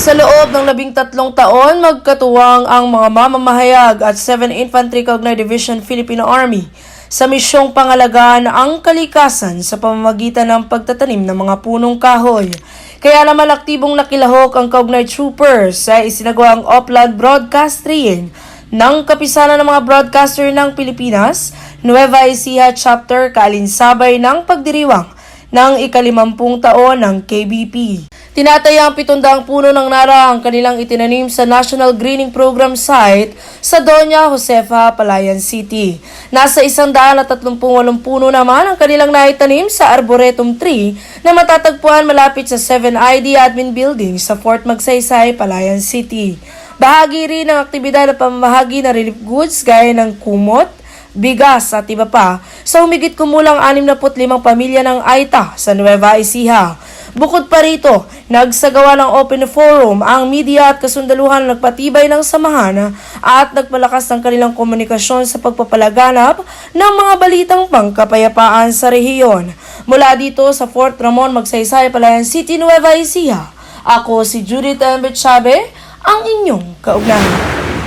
Sa loob ng labing tatlong taon, magkatuwang ang mga mamamahayag at 7 Infantry Cagney Division Filipino Army sa misyong pangalagaan ang kalikasan sa pamamagitan ng pagtatanim ng mga punong kahoy. Kaya naman aktibong nakilahok ang Cagney Troopers sa isinagawang Upland Broadcast Training ng kapisanan ng mga broadcaster ng Pilipinas, Nueva Ecija Chapter kaalinsabay ng pagdiriwang ng ikalimampung taon ng KBP. Tinataya ang pitundang puno ng nara ang kanilang itinanim sa National Greening Program site sa Doña Josefa, Palayan City. Nasa isang daan at tatlumpung puno naman ang kanilang naitanim sa Arboretum Tree na matatagpuan malapit sa 7ID Admin Building sa Fort Magsaysay, Palayan City. Bahagi rin ng aktibidad na pamamahagi ng relief goods gaya ng kumot, bigas at iba pa sa humigit kumulang 65 pamilya ng Aita sa Nueva Ecija. Bukod pa rito, nagsagawa ng open forum ang media at kasundaluhan na nagpatibay ng samahan at nagpalakas ng kanilang komunikasyon sa pagpapalaganap ng mga balitang pangkapayapaan sa rehiyon. Mula dito sa Fort Ramon, Magsaysay, Palayan City, Nueva Ecija, ako si Judith M. Chabe, ang inyong kaugnayan.